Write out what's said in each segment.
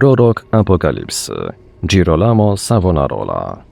Prorok Apokalipsy Girolamo Savonarola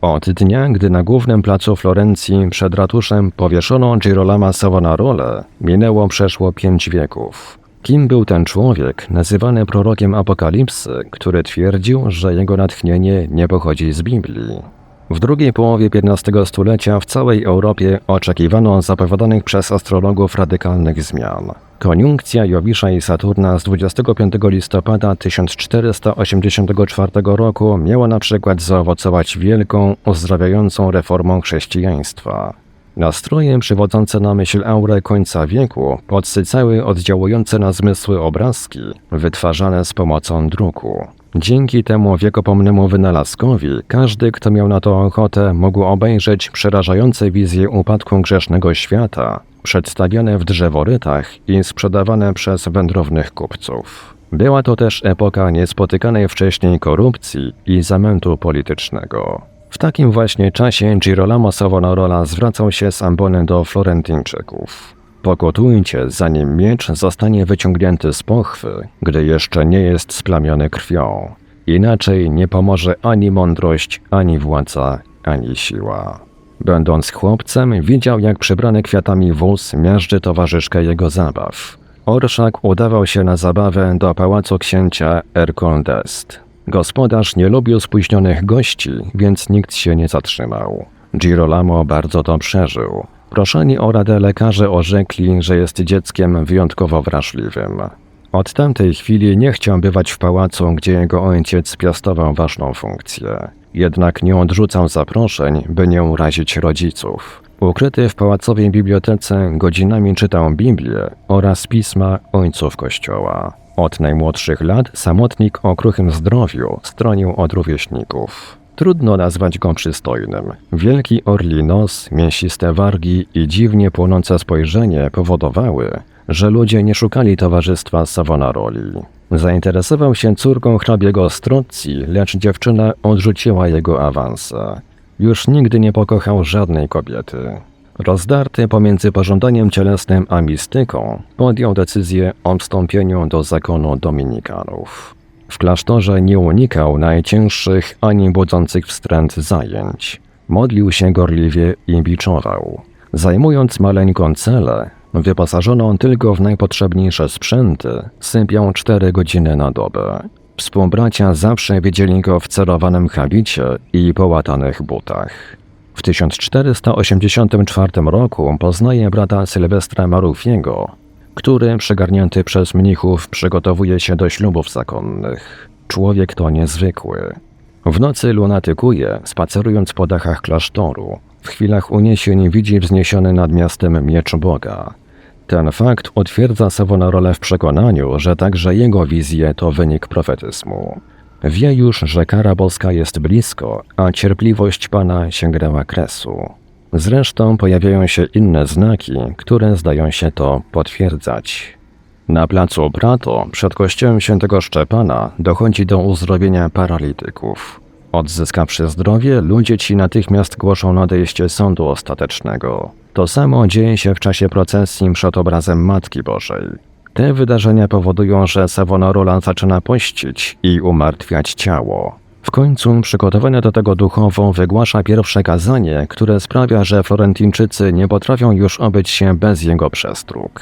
Od dnia, gdy na głównym placu Florencji przed ratuszem powieszono Girolama Savonarole, minęło przeszło pięć wieków. Kim był ten człowiek, nazywany prorokiem Apokalipsy, który twierdził, że jego natchnienie nie pochodzi z Biblii? W drugiej połowie XV stulecia w całej Europie oczekiwano zapowiadanych przez astrologów radykalnych zmian. Koniunkcja Jowisza i Saturna z 25 listopada 1484 roku miała na przykład zaowocować wielką, uzdrawiającą reformą chrześcijaństwa. Nastroje przywodzące na myśl aurę końca wieku podsycały oddziałujące na zmysły obrazki, wytwarzane z pomocą druku. Dzięki temu wiekopomnemu wynalazkowi każdy, kto miał na to ochotę, mógł obejrzeć przerażające wizje upadku grzesznego świata, przedstawiane w drzeworytach i sprzedawane przez wędrownych kupców. Była to też epoka niespotykanej wcześniej korupcji i zamętu politycznego. W takim właśnie czasie Girolamo Savonarola zwracał się z ambony do Florentyńczyków. Pokotujcie, zanim miecz zostanie wyciągnięty z pochwy, gdy jeszcze nie jest splamiony krwią. Inaczej nie pomoże ani mądrość, ani władza, ani siła. Będąc chłopcem, widział jak przybrany kwiatami wóz miażdży towarzyszkę jego zabaw. Orszak udawał się na zabawę do pałacu księcia Ercole d'Est. Gospodarz nie lubił spóźnionych gości, więc nikt się nie zatrzymał. Girolamo bardzo to przeżył. Proszeni o radę lekarze orzekli, że jest dzieckiem wyjątkowo wrażliwym. Od tamtej chwili nie chciał bywać w pałacu, gdzie jego ojciec piastował ważną funkcję. Jednak nie odrzucał zaproszeń, by nie urazić rodziców. Ukryty w pałacowej bibliotece godzinami czytał Biblię oraz pisma ojców Kościoła. Od najmłodszych lat samotnik o kruchym zdrowiu stronił od rówieśników. Trudno nazwać go przystojnym. Wielki orli nos, mięsiste wargi i dziwnie płonące spojrzenie powodowały, że ludzie nie szukali towarzystwa Savonaroli. Zainteresował się córką hrabiego Strozzi, lecz dziewczyna odrzuciła jego awanse. Już nigdy nie pokochał żadnej kobiety. Rozdarty pomiędzy pożądaniem cielesnym a mistyką, podjął decyzję o wstąpieniu do zakonu dominikanów. W klasztorze nie unikał najcięższych ani budzących wstręt zajęć. Modlił się gorliwie i biczował. Zajmując maleńką celę, wyposażoną tylko w najpotrzebniejsze sprzęty, sypiał cztery godziny na dobę. Współbracia zawsze widzieli go w cerowanym habicie i połatanych butach. W 1484 roku poznaje brata Sylwestra Marufiego, który, przegarnięty przez mnichów, przygotowuje się do ślubów zakonnych. Człowiek to niezwykły. W nocy lunatykuje, spacerując po dachach klasztoru. W chwilach uniesień widzi wzniesiony nad miastem miecz Boga. Ten fakt utwierdza Savonarole w przekonaniu, że także jego wizje to wynik profetyzmu. Wie już, że kara boska jest blisko, a cierpliwość Pana sięgnęła kresu. Zresztą pojawiają się inne znaki, które zdają się to potwierdzać. Na placu Prato, przed kościołem świętego Szczepana, dochodzi do uzdrowienia paralityków. Odzyskawszy zdrowie, ludzie ci natychmiast głoszą nadejście sądu ostatecznego. To samo dzieje się w czasie procesji przed obrazem Matki Bożej. Te wydarzenia powodują, że Savonarola zaczyna pościć i umartwiać ciało. W końcu, przygotowany do tego duchowo, wygłasza pierwsze kazanie, które sprawia, że Florentyńczycy nie potrafią już obyć się bez jego przestróg.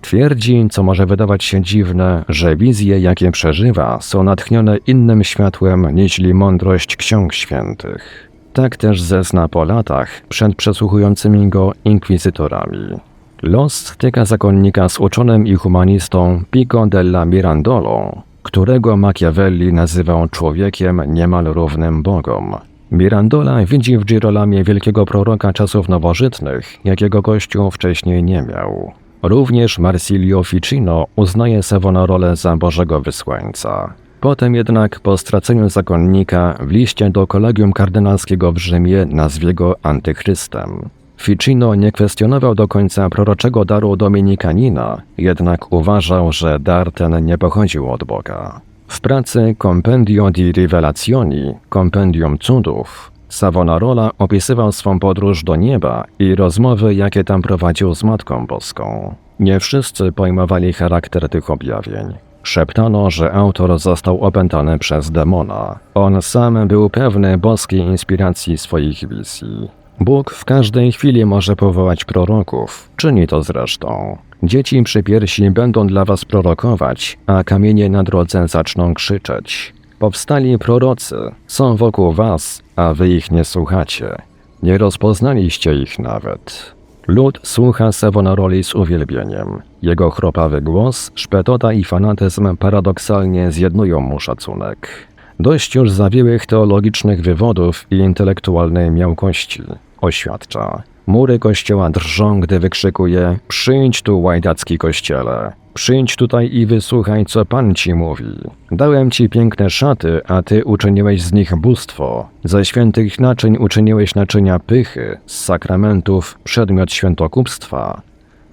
Twierdzi, co może wydawać się dziwne, że wizje, jakie przeżywa, są natchnione innym światłem niż mądrość ksiąg świętych. Tak też zezna po latach przed przesłuchującymi go inkwizytorami. Los styka zakonnika z uczonym i humanistą Pico della Mirandolo, którego Machiavelli nazywał człowiekiem niemal równym Bogom. Mirandola widzi w Girolamie wielkiego proroka czasów nowożytnych, jakiego Kościół wcześniej nie miał. Również Marsilio Ficino uznaje Savonarole za Bożego wysłańca. Potem jednak po straceniu zakonnika w liście do kolegium kardynalskiego w Rzymie nazwie go antychrystem. Ficino nie kwestionował do końca proroczego daru Dominikanina, jednak uważał, że dar ten nie pochodził od Boga. W pracy Compendio di Rivelazioni, Kompendium Cudów, Savonarola opisywał swą podróż do nieba i rozmowy, jakie tam prowadził z Matką Boską. Nie wszyscy pojmowali charakter tych objawień. Szeptano, że autor został opętany przez demona. On sam był pewny boskiej inspiracji swoich wizji. Bóg w każdej chwili może powołać proroków. Czyni to zresztą. Dzieci przy piersi będą dla was prorokować, a kamienie na drodze zaczną krzyczeć. Powstali prorocy, są wokół was, a wy ich nie słuchacie. Nie rozpoznaliście ich nawet. Lud słucha Savonaroli z uwielbieniem. Jego chropawy głos, szpetota i fanatyzm paradoksalnie zjednują mu szacunek. Dość już zawiłych teologicznych wywodów i intelektualnej miałkości, oświadcza. Mury kościoła drżą, gdy wykrzykuje: Przyjdź tu, łajdacki kościele. Przyjdź tutaj i wysłuchaj, co Pan ci mówi. Dałem ci piękne szaty, a ty uczyniłeś z nich bóstwo. Ze świętych naczyń uczyniłeś naczynia pychy, z sakramentów przedmiot świętokupstwa.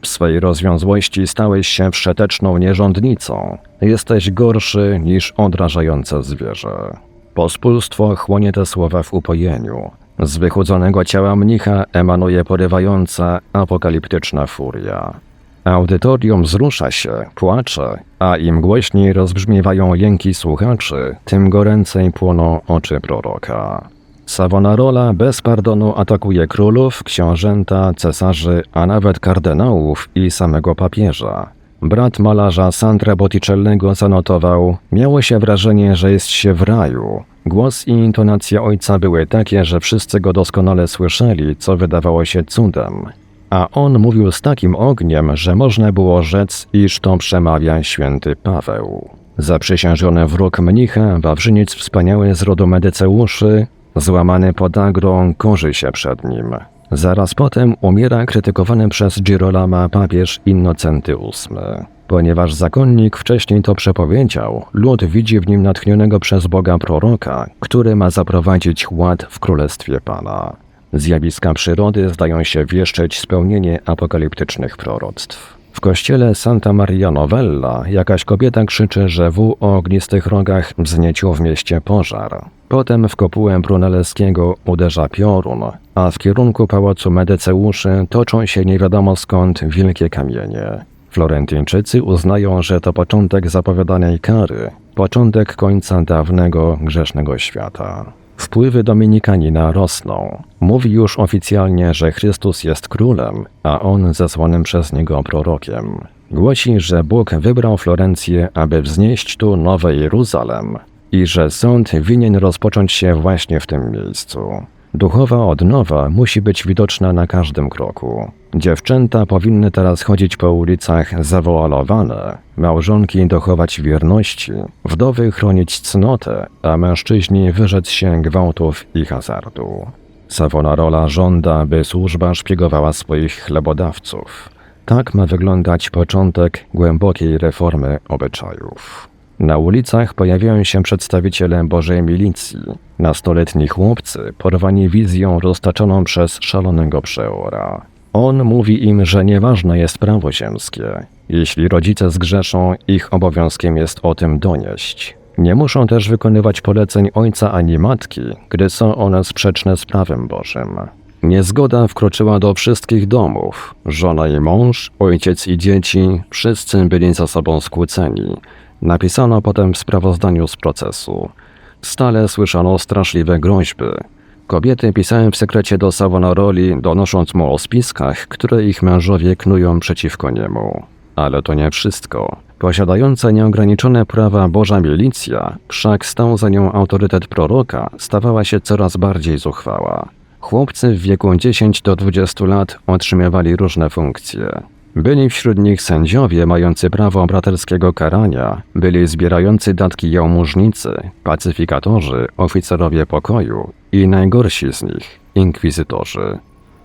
W swej rozwiązłości stałeś się wszeteczną nierządnicą. Jesteś gorszy niż odrażające zwierzę. Pospólstwo chłonie te słowa w upojeniu. Z wychudzonego ciała mnicha emanuje porywająca, apokaliptyczna furia. Audytorium wzrusza się, płacze, a im głośniej rozbrzmiewają jęki słuchaczy, tym goręcej płoną oczy proroka. Savonarola bez pardonu atakuje królów, książęta, cesarzy, a nawet kardynałów i samego papieża. Brat malarza Sandra Botticellego zanotował: Miało się wrażenie, że jest się w raju. Głos i intonacja ojca były takie, że wszyscy go doskonale słyszeli, co wydawało się cudem. A on mówił z takim ogniem, że można było rzec, iż to przemawia święty Paweł. Zaprzysiężony wróg mnicha, Wawrzyniec wspaniały z rodu Medyceuszy, złamany podagrą, korzy się przed nim. Zaraz potem umiera krytykowany przez Girolama papież Innocenty VIII. Ponieważ zakonnik wcześniej to przepowiedział, lud widzi w nim natchnionego przez Boga proroka, który ma zaprowadzić ład w królestwie Pana. Zjawiska przyrody zdają się wieszczyć spełnienie apokaliptycznych proroctw. W kościele Santa Maria Novella jakaś kobieta krzyczy, że wół o ognistych rogach wzniecił w mieście pożar. Potem w kopułę Brunelleschiego uderza piorun, a w kierunku pałacu Medeceuszy toczą się nie wiadomo skąd wielkie kamienie. Florentyńczycy uznają, że to początek zapowiadanej kary, początek końca dawnego grzesznego świata. Wpływy Dominikanina rosną. Mówi już oficjalnie, że Chrystus jest królem, a on zesłanym przez niego prorokiem. Głosi, że Bóg wybrał Florencję, aby wznieść tu nowe Jeruzalem i że sąd winien rozpocząć się właśnie w tym miejscu. Duchowa odnowa musi być widoczna na każdym kroku. Dziewczęta powinny teraz chodzić po ulicach zawoalowane, małżonki dochować wierności, wdowy chronić cnotę, a mężczyźni wyrzec się gwałtów i hazardu. Savonarola żąda, by służba szpiegowała swoich chlebodawców. Tak ma wyglądać początek głębokiej reformy obyczajów. Na ulicach pojawiają się przedstawiciele Bożej Milicji, nastoletni chłopcy porwani wizją roztaczoną przez szalonego przeora. On mówi im, że nieważne jest prawo ziemskie. Jeśli rodzice zgrzeszą, ich obowiązkiem jest o tym donieść. Nie muszą też wykonywać poleceń ojca ani matki, gdy są one sprzeczne z prawem Bożym. Niezgoda wkroczyła do wszystkich domów. Żona i mąż, ojciec i dzieci, wszyscy byli za sobą skłóceni. Napisano potem w sprawozdaniu z procesu. Stale słyszano straszliwe groźby. Kobiety pisały w sekrecie do Savonaroli, donosząc mu o spiskach, które ich mężowie knują przeciwko niemu. Ale to nie wszystko. Posiadająca nieograniczone prawa Boża milicja, wszak stał za nią autorytet proroka, stawała się coraz bardziej zuchwała. Chłopcy w wieku 10 do 20 lat otrzymywali różne funkcje. Byli wśród nich sędziowie mający prawo braterskiego karania, byli zbierający datki jałmużnicy, pacyfikatorzy, oficerowie pokoju i najgorsi z nich, inkwizytorzy.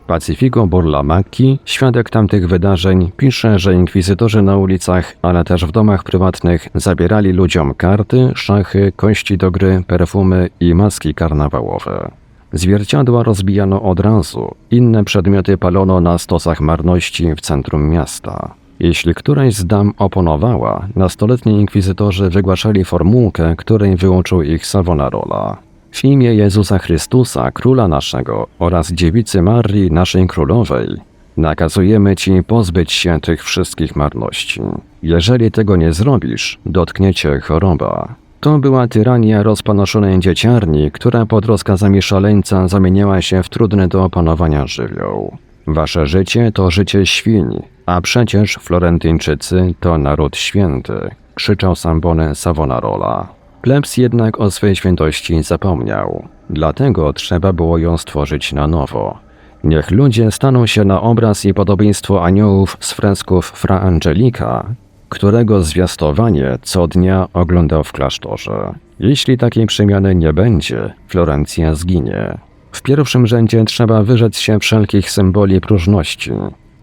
Pacifico Burlamacchi, świadek tamtych wydarzeń, pisze, że inkwizytorzy na ulicach, ale też w domach prywatnych zabierali ludziom karty, szachy, kości do gry, perfumy i maski karnawałowe. Zwierciadła rozbijano od razu, inne przedmioty palono na stosach marności w centrum miasta. Jeśli któraś z dam oponowała, nastoletni inkwizytorzy wygłaszali formułkę, której wyłączył ich Savonarola. W imię Jezusa Chrystusa, Króla naszego oraz Dziewicy Marii, naszej Królowej, Nakazujemy ci pozbyć się tych wszystkich marności. Jeżeli tego nie zrobisz, dotkniecie choroba. To była tyrania rozpanoszonej dzieciarni, która pod rozkazami szaleńca zamieniała się w trudny do opanowania żywioł. Wasze życie to życie świń, a przecież Florentyńczycy to naród święty, krzyczał Sambone Savonarola. Plebs jednak o swej świętości zapomniał, dlatego trzeba było ją stworzyć na nowo. Niech ludzie staną się na obraz i podobieństwo aniołów z fresków Fra Angelika, którego zwiastowanie co dnia oglądał w klasztorze. Jeśli takiej przemiany nie będzie, Florencja zginie. W pierwszym rzędzie trzeba wyrzec się wszelkich symboli próżności.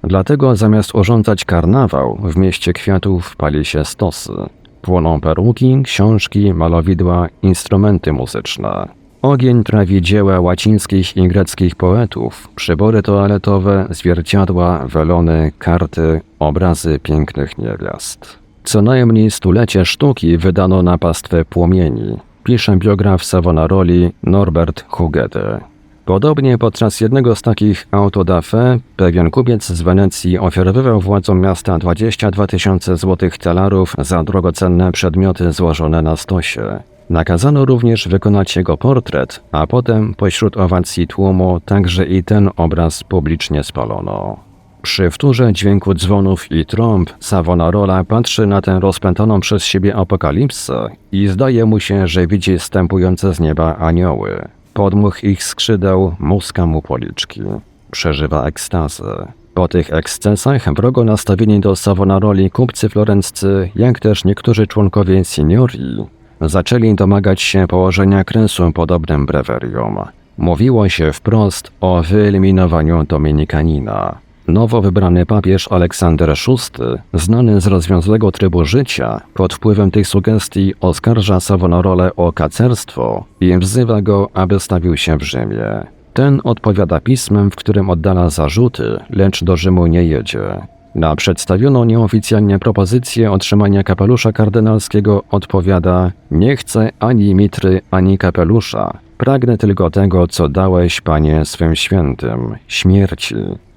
Dlatego zamiast urządzać karnawał, w mieście kwiatów pali się stosy. Płoną peruki, książki, malowidła, instrumenty muzyczne. Ogień trawi dzieła łacińskich i greckich poetów, przybory toaletowe, zwierciadła, welony, karty, obrazy pięknych niewiast. Co najmniej stulecie sztuki wydano na pastwę płomieni, pisze biograf Savonaroli Norbert Hugede. Podobnie podczas jednego z takich autodafé pewien kupiec z Wenecji ofiarowywał władzom miasta 22 tysiące złotych talarów za drogocenne przedmioty złożone na stosie. Nakazano również wykonać jego portret, a potem pośród owacji tłumu także i ten obraz publicznie spalono. Przy wtórze dźwięku dzwonów i trąb Savonarola patrzy na tę rozpętaną przez siebie apokalipsę i zdaje mu się, że widzi stępujące z nieba anioły. Podmuch ich skrzydeł muska mu policzki. Przeżywa ekstazę. Po tych ekscesach wrogo nastawieni do Savonaroli kupcy florenccy, jak też niektórzy członkowie signorii, zaczęli domagać się położenia kresu podobnym breweriom. Mówiło się wprost o wyeliminowaniu Dominikanina. Nowo wybrany papież Aleksander VI, znany z rozwiązłego trybu życia, pod wpływem tych sugestii oskarża Savonarolę o kacerstwo i wzywa go, aby stawił się w Rzymie. Ten odpowiada pismem, w którym oddala zarzuty, lecz do Rzymu nie jedzie. Na przedstawioną nieoficjalnie propozycję otrzymania kapelusza kardynalskiego odpowiada: Nie chcę ani mitry, ani kapelusza. Pragnę tylko tego, co dałeś, panie swym świętym śmierci.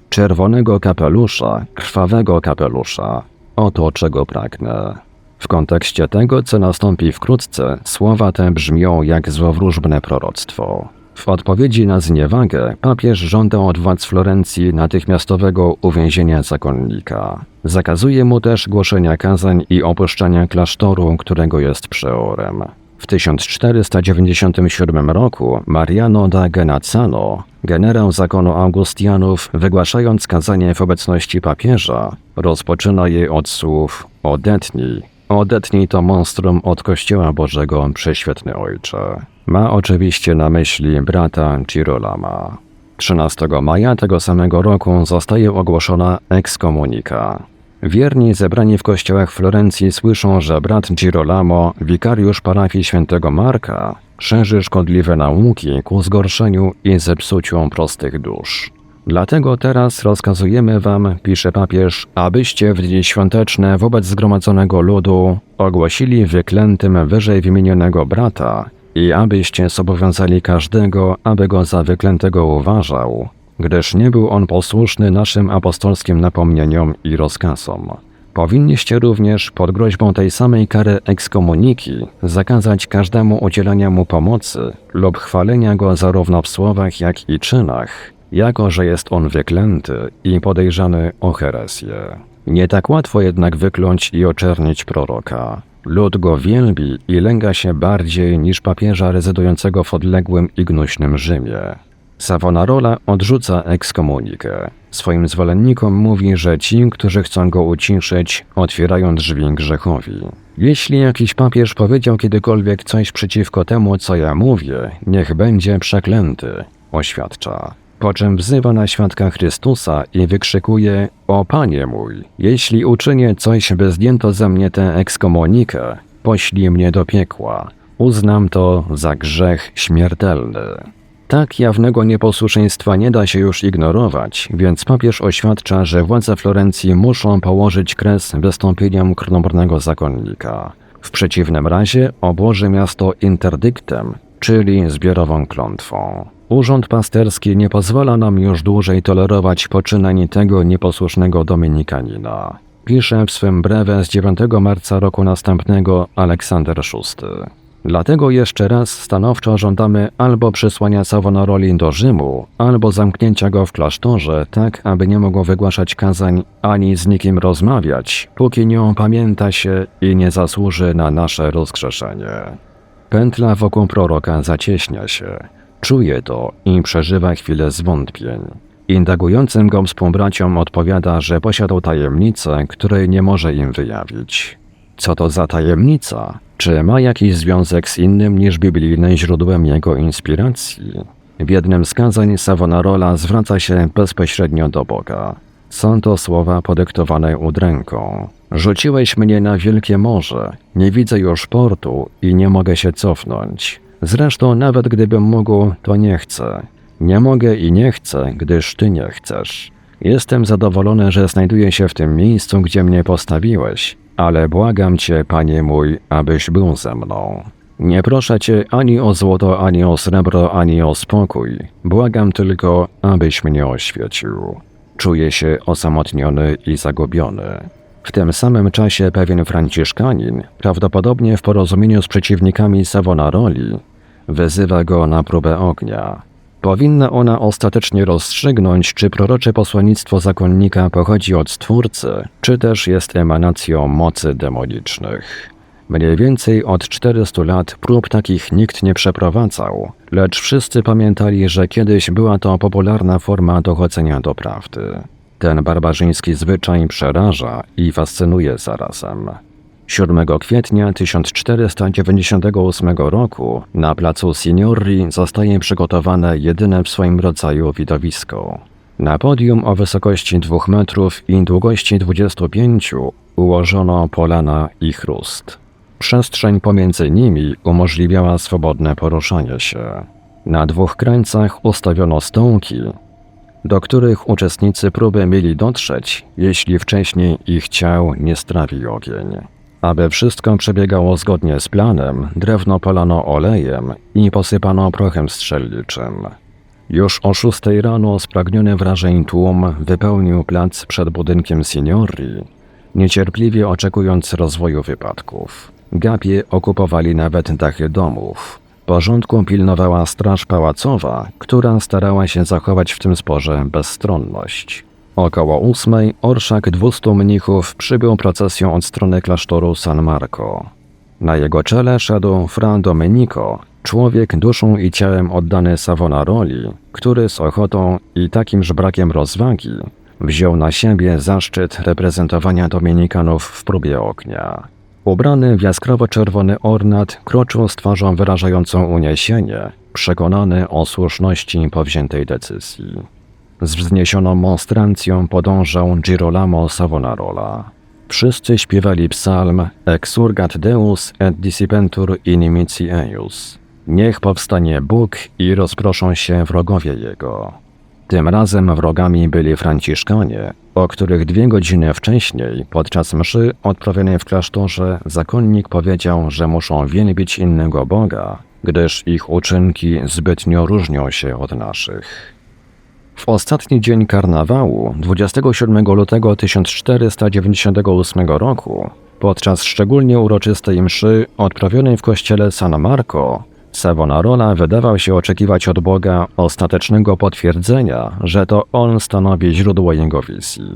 Czerwonego kapelusza, krwawego kapelusza. Oto czego pragnę. W kontekście tego, co nastąpi wkrótce, słowa te brzmią jak złowróżbne proroctwo. W odpowiedzi na zniewagę papież żąda od władz Florencji natychmiastowego uwięzienia zakonnika. Zakazuje mu też głoszenia kazań i opuszczania klasztoru, którego jest przeorem. W 1497 roku Mariano da Genazzano, generał zakonu Augustianów, wygłaszając kazanie w obecności papieża, rozpoczyna je od słów odetnij. Odetnij to monstrum od Kościoła Bożego, prześwietny ojcze. Ma oczywiście na myśli brata Girolama. 13 maja tego samego roku zostaje ogłoszona ekskomunika. Wierni zebrani w kościołach Florencji słyszą, że brat Girolamo, wikariusz parafii świętego Marka, szerzy szkodliwe nauki ku zgorszeniu i zepsuciu prostych dusz. Dlatego teraz rozkazujemy wam, pisze papież, abyście w dni świąteczne wobec zgromadzonego ludu ogłosili wyklętym wyżej wymienionego brata i abyście zobowiązali każdego, aby go za wyklętego uważał, gdyż nie był on posłuszny naszym apostolskim napomnieniom i rozkazom. Powinniście również pod groźbą tej samej kary ekskomuniki zakazać każdemu udzielania mu pomocy lub chwalenia go zarówno w słowach, jak i czynach, jako że jest on wyklęty i podejrzany o herezję. Nie tak łatwo jednak wykląć i oczernić proroka. Lud go wielbi i lęga się bardziej niż papieża rezydującego w odległym i gnuśnym Rzymie. Savonarola odrzuca ekskomunikę. Swoim zwolennikom mówi, że ci, którzy chcą go uciszyć, otwierają drzwi grzechowi. Jeśli jakiś papież powiedział kiedykolwiek coś przeciwko temu, co ja mówię, niech będzie przeklęty, oświadcza. Po czym wzywa na świadka Chrystusa i wykrzykuje: O Panie mój, jeśli uczynię coś, by zdjęto ze mnie tę ekskomunikę, poślij mnie do piekła. Uznam to za grzech śmiertelny. Tak jawnego nieposłuszeństwa nie da się już ignorować, więc papież oświadcza, że władze Florencji muszą położyć kres wystąpieniom krnąbrnego zakonnika. W przeciwnym razie obłoży miasto interdyktem, czyli zbiorową klątwą. Urząd pasterski nie pozwala nam już dłużej tolerować poczynań tego nieposłusznego dominikanina. Pisze w swym brewie z 9 marca roku następnego Aleksander VI. Dlatego jeszcze raz stanowczo żądamy albo przysłania Savonaroli do Rzymu, albo zamknięcia go w klasztorze, tak aby nie mógł wygłaszać kazań ani z nikim rozmawiać, póki nie opamięta się i nie zasłuży na nasze rozgrzeszenie. Pętla wokół proroka zacieśnia się. Czuje to i przeżywa chwilę zwątpień. Indagującym go współbraciom odpowiada, że posiadał tajemnicę, której nie może im wyjawić. Co to za tajemnica? Czy ma jakiś związek z innym niż biblijnym źródłem jego inspiracji? W jednym z kazań Savonarola zwraca się bezpośrednio do Boga. Są to słowa podyktowane udręką. Rzuciłeś mnie na wielkie morze, nie widzę już portu i nie mogę się cofnąć. Zresztą nawet gdybym mógł, to nie chcę. Nie mogę i nie chcę, gdyż ty nie chcesz. Jestem zadowolony, że znajduję się w tym miejscu, gdzie mnie postawiłeś, ale błagam cię, panie mój, abyś był ze mną. Nie proszę cię ani o złoto, ani o srebro, ani o spokój. Błagam tylko, abyś mnie oświecił. Czuję się osamotniony i zagubiony. W tym samym czasie pewien franciszkanin, prawdopodobnie w porozumieniu z przeciwnikami Savonaroli, wyzywa go na próbę ognia. Powinna ona ostatecznie rozstrzygnąć, czy prorocze posłannictwo zakonnika pochodzi od Stwórcy, czy też jest emanacją mocy demonicznych. Mniej więcej od 400 lat prób takich nikt nie przeprowadzał, lecz wszyscy pamiętali, że kiedyś była to popularna forma dochodzenia do prawdy. Ten barbarzyński zwyczaj przeraża i fascynuje zarazem. 7 kwietnia 1498 roku na placu Signori zostaje przygotowane jedyne w swoim rodzaju widowisko. Na podium o wysokości 2 metrów i długości 25 ułożono polana i chrust. Przestrzeń pomiędzy nimi umożliwiała swobodne poruszanie się. Na dwóch krańcach ustawiono stołki, do których uczestnicy próby mieli dotrzeć, jeśli wcześniej ich ciał nie strawił ogień. Aby wszystko przebiegało zgodnie z planem, drewno polano olejem i posypano prochem strzelniczym. Już o szóstej rano spragniony wrażeń tłum wypełnił plac przed budynkiem Signori, niecierpliwie oczekując rozwoju wypadków. Gapie okupowali nawet dachy domów. Porządku pilnowała straż pałacowa, która starała się zachować w tym sporze bezstronność. Około ósmej orszak 200 mnichów przybył procesją od strony klasztoru San Marco. Na jego czele szedł Fra Domenico, człowiek duszą i ciałem oddany Savonaroli, który z ochotą i takimż brakiem rozwagi wziął na siebie zaszczyt reprezentowania Dominikanów w próbie ognia. Ubrany w jaskrawo-czerwony ornat kroczył z twarzą wyrażającą uniesienie, przekonany o słuszności powziętej decyzji. Z wzniesioną monstrancją podążał Girolamo Savonarola. Wszyscy śpiewali psalm Exurgat Deus et dissipentur inimici eius. Niech powstanie Bóg i rozproszą się wrogowie Jego. Tym razem wrogami byli Franciszkanie, o których dwie godziny wcześniej, podczas mszy odprawionej w klasztorze, zakonnik powiedział, że muszą wielbić innego Boga, gdyż ich uczynki zbytnio różnią się od naszych. W ostatni dzień karnawału, 27 lutego 1498 roku, podczas szczególnie uroczystej mszy odprawionej w kościele San Marco, Savonarola wydawał się oczekiwać od Boga ostatecznego potwierdzenia, że to On stanowi źródło jego wizji.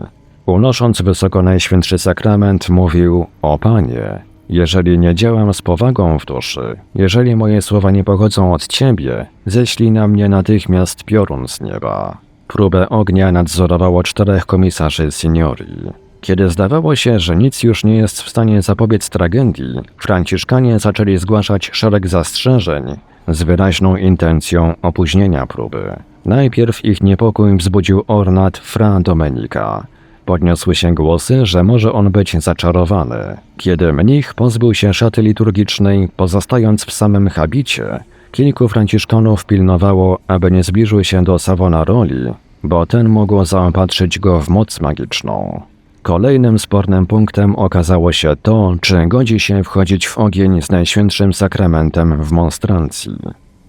Unosząc wysoko Najświętszy Sakrament, mówił: O Panie, jeżeli nie działam z powagą w duszy, jeżeli moje słowa nie pochodzą od Ciebie, ześlij na mnie natychmiast piorun z nieba. Próbę ognia nadzorowało czterech komisarzy signorii. Kiedy zdawało się, że nic już nie jest w stanie zapobiec tragedii, Franciszkanie zaczęli zgłaszać szereg zastrzeżeń z wyraźną intencją opóźnienia próby. Najpierw ich niepokój wzbudził ornat Fra Domenika. Podniosły się głosy, że może on być zaczarowany. Kiedy mnich pozbył się szaty liturgicznej, pozostając w samym habicie, kilku franciszkanów pilnowało, aby nie zbliżył się do Savonaroli, bo ten mógł zaopatrzyć go w moc magiczną. Kolejnym spornym punktem okazało się to, czy godzi się wchodzić w ogień z Najświętszym Sakramentem w monstrancji.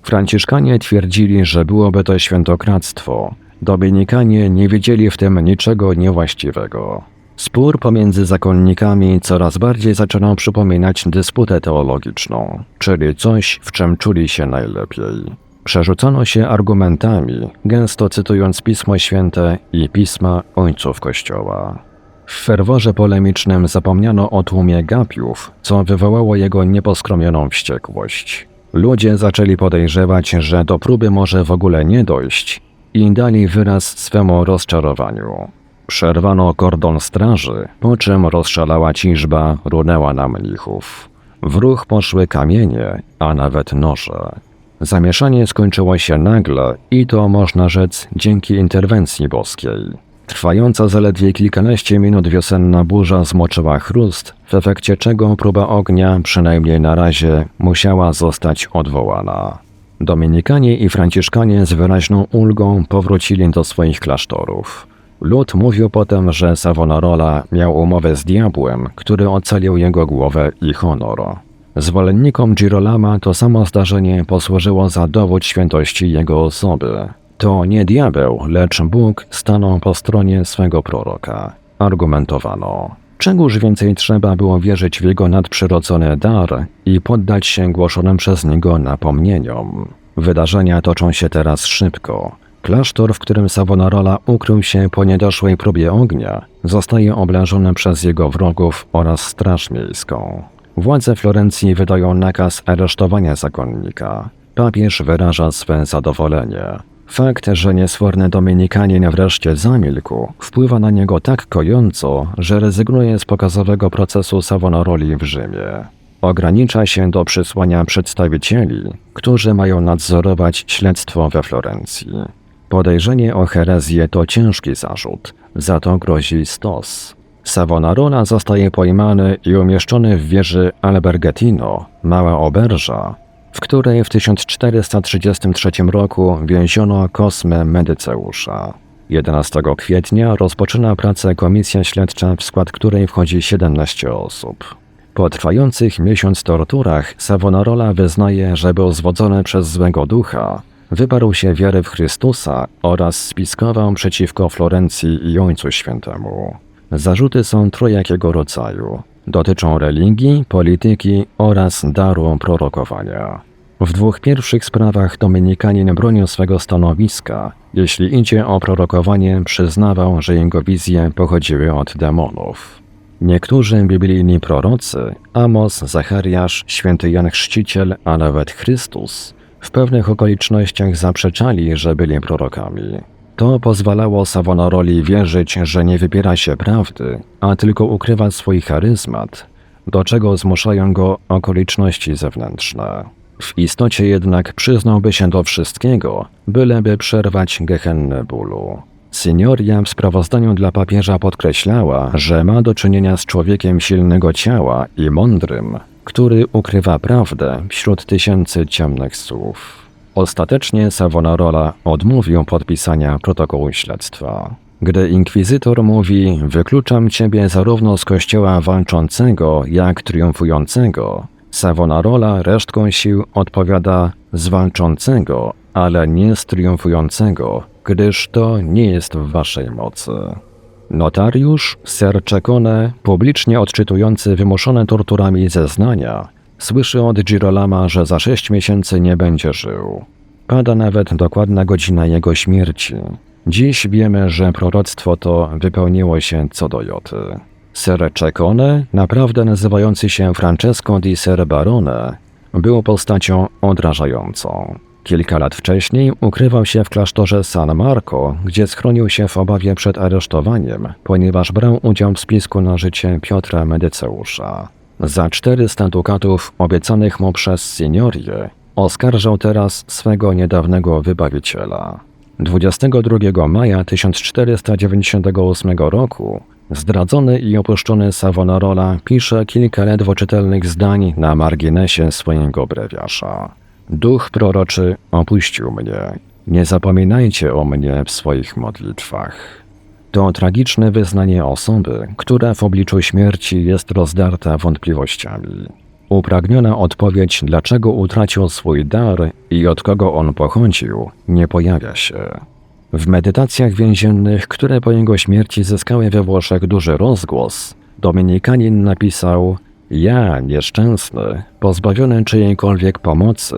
Franciszkanie twierdzili, że byłoby to świętokradztwo. Dominikanie nie widzieli w tym niczego niewłaściwego. Spór pomiędzy zakonnikami coraz bardziej zaczynał przypominać dysputę teologiczną, czyli coś, w czym czuli się najlepiej. Przerzucano się argumentami, gęsto cytując Pismo Święte i pisma ojców Kościoła. W ferworze polemicznym zapomniano o tłumie gapiów, co wywołało jego nieposkromioną wściekłość. Ludzie zaczęli podejrzewać, że do próby może w ogóle nie dojść i dali wyraz swemu rozczarowaniu. Przerwano kordon straży, po czym rozszalała ciżba runęła na mnichów. W ruch poszły kamienie, a nawet noże. Zamieszanie skończyło się nagle i to można rzec dzięki interwencji boskiej. Trwająca zaledwie kilkanaście minut wiosenna burza zmoczyła chrust, w efekcie czego próba ognia, przynajmniej na razie, musiała zostać odwołana. Dominikanie i Franciszkanie z wyraźną ulgą powrócili do swoich klasztorów. Lud mówił potem, że Savonarola miał umowę z diabłem, który ocalił jego głowę i honor. Zwolennikom Girolama to samo zdarzenie posłużyło za dowód świętości jego osoby. To nie diabeł, lecz Bóg stanął po stronie swego proroka. Argumentowano. Czegoż więcej trzeba było wierzyć w jego nadprzyrodzony dar i poddać się głoszonym przez niego napomnieniom. Wydarzenia toczą się teraz szybko. Klasztor, w którym Savonarola ukrył się po niedoszłej próbie ognia, zostaje oblężony przez jego wrogów oraz straż miejską. Władze Florencji wydają nakaz aresztowania zakonnika. Papież wyraża swe zadowolenie. Fakt, że niesforny Dominikanin wreszcie zamilkł, wpływa na niego tak kojąco, że rezygnuje z pokazowego procesu Savonaroli w Rzymie. Ogranicza się do przysłania przedstawicieli, którzy mają nadzorować śledztwo we Florencji. Podejrzenie o herezję to ciężki zarzut, za to grozi stos. Savonarola zostaje pojmany i umieszczony w wieży Albergetino, mała oberża, w której w 1433 roku więziono Kosmę Medyceusza. 11 kwietnia rozpoczyna pracę komisja śledcza, w skład której wchodzi 17 osób. Po trwających miesiąc torturach Savonarola wyznaje, że był zwodzony przez złego ducha, wyparł się wiary w Chrystusa oraz spiskował przeciwko Florencji i Ojcu Świętemu. Zarzuty są trojakiego rodzaju. Dotyczą religii, polityki oraz daru prorokowania. W dwóch pierwszych sprawach Dominikanin bronił swego stanowiska. Jeśli idzie o prorokowanie, przyznawał, że jego wizje pochodziły od demonów. Niektórzy biblijni prorocy, Amos, Zachariasz, święty Jan Chrzciciel, a nawet Chrystus, w pewnych okolicznościach zaprzeczali, że byli prorokami. To pozwalało Savonaroli wierzyć, że nie wybiera się prawdy, a tylko ukrywa swój charyzmat, do czego zmuszają go okoliczności zewnętrzne. W istocie jednak przyznałby się do wszystkiego, byleby przerwać gehennę bólu. Signoria w sprawozdaniu dla papieża podkreślała, że ma do czynienia z człowiekiem silnego ciała i mądrym, który ukrywa prawdę wśród tysięcy ciemnych słów. Ostatecznie Savonarola odmówił podpisania protokołu śledztwa. Gdy inkwizytor mówi: Wykluczam ciebie zarówno z kościoła walczącego, jak triumfującego, Savonarola resztką sił odpowiada: Z walczącego, ale nie z triumfującego, gdyż to nie jest w waszej mocy. Notariusz, ser Cecone, publicznie odczytujący wymuszone torturami zeznania, Słyszy od Girolama, że za sześć miesięcy nie będzie żył. Pada nawet dokładna godzina jego śmierci. Dziś wiemy, że proroctwo to wypełniło się co do joty. Ser Cecone, naprawdę nazywający się Francesco di Ser Barone, był postacią odrażającą. Kilka lat wcześniej ukrywał się w klasztorze San Marco, gdzie schronił się w obawie przed aresztowaniem, ponieważ brał udział w spisku na życie Piotra Medyceusza. Za 400 dukatów obiecanych mu przez seniorię oskarżał teraz swego niedawnego wybawiciela. 22 maja 1498 roku zdradzony i opuszczony Savonarola pisze kilka ledwo czytelnych zdań na marginesie swojego brewiarza. Duch proroczy opuścił mnie. Nie zapominajcie o mnie w swoich modlitwach. To tragiczne wyznanie osoby, która w obliczu śmierci jest rozdarta wątpliwościami. Upragniona odpowiedź, dlaczego utracił swój dar i od kogo on pochodził, nie pojawia się. W medytacjach więziennych, które po jego śmierci zyskały we Włoszech duży rozgłos, dominikanin napisał: Ja, nieszczęsny, pozbawiony czyjejkolwiek pomocy,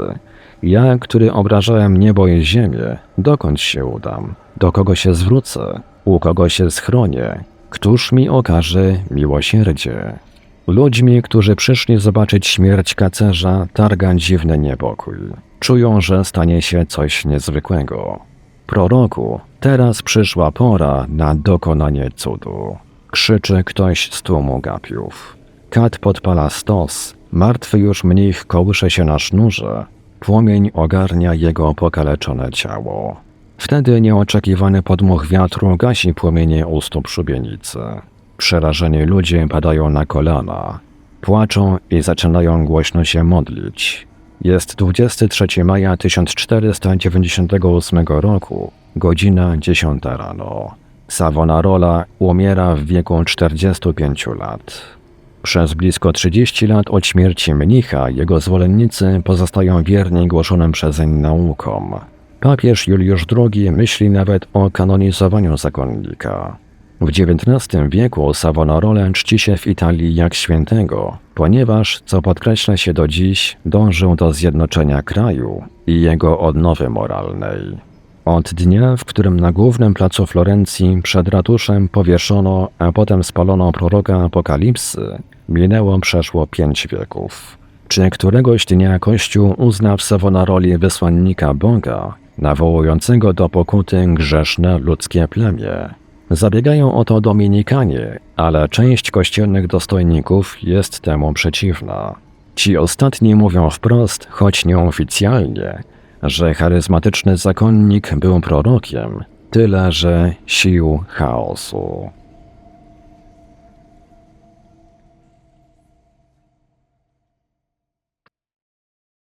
ja, który obrażałem niebo i ziemię, dokąd się udam, do kogo się zwrócę, u kogo się schronię, któż mi okaże miłosierdzie. Ludźmi, którzy przyszli zobaczyć śmierć kacerza, targa dziwny niepokój. Czują, że stanie się coś niezwykłego. Proroku, teraz przyszła pora na dokonanie cudu. Krzyczy ktoś z tłumu gapiów. Kat podpala stos, martwy już mnich kołysze się na sznurze, płomień ogarnia jego pokaleczone ciało. Wtedy nieoczekiwany podmuch wiatru gasi płomienie u stóp szubienicy. Przerażeni ludzie padają na kolana, płaczą i zaczynają głośno się modlić. Jest 23 maja 1498 roku, godzina 10 rano. Savonarola umiera w wieku 45 lat. Przez blisko 30 lat od śmierci mnicha jego zwolennicy pozostają wierni głoszonym przezeń naukom. Papież Juliusz II myśli nawet o kanonizowaniu zakonnika. W XIX wieku Savonarole czci się w Italii jak świętego, ponieważ, co podkreśla się do dziś, dążył do zjednoczenia kraju i jego odnowy moralnej. Od dnia, w którym na głównym placu Florencji przed ratuszem powieszono, a potem spalono proroka Apokalipsy, minęło przeszło pięć wieków. Czy któregoś dnia Kościół uzna w Savonaroli wysłannika Boga, nawołującego do pokuty grzeszne ludzkie plemię? Zabiegają o to Dominikanie, ale część kościelnych dostojników jest temu przeciwna. Ci ostatni mówią wprost, choć nieoficjalnie, że charyzmatyczny zakonnik był prorokiem, tyle że sił chaosu.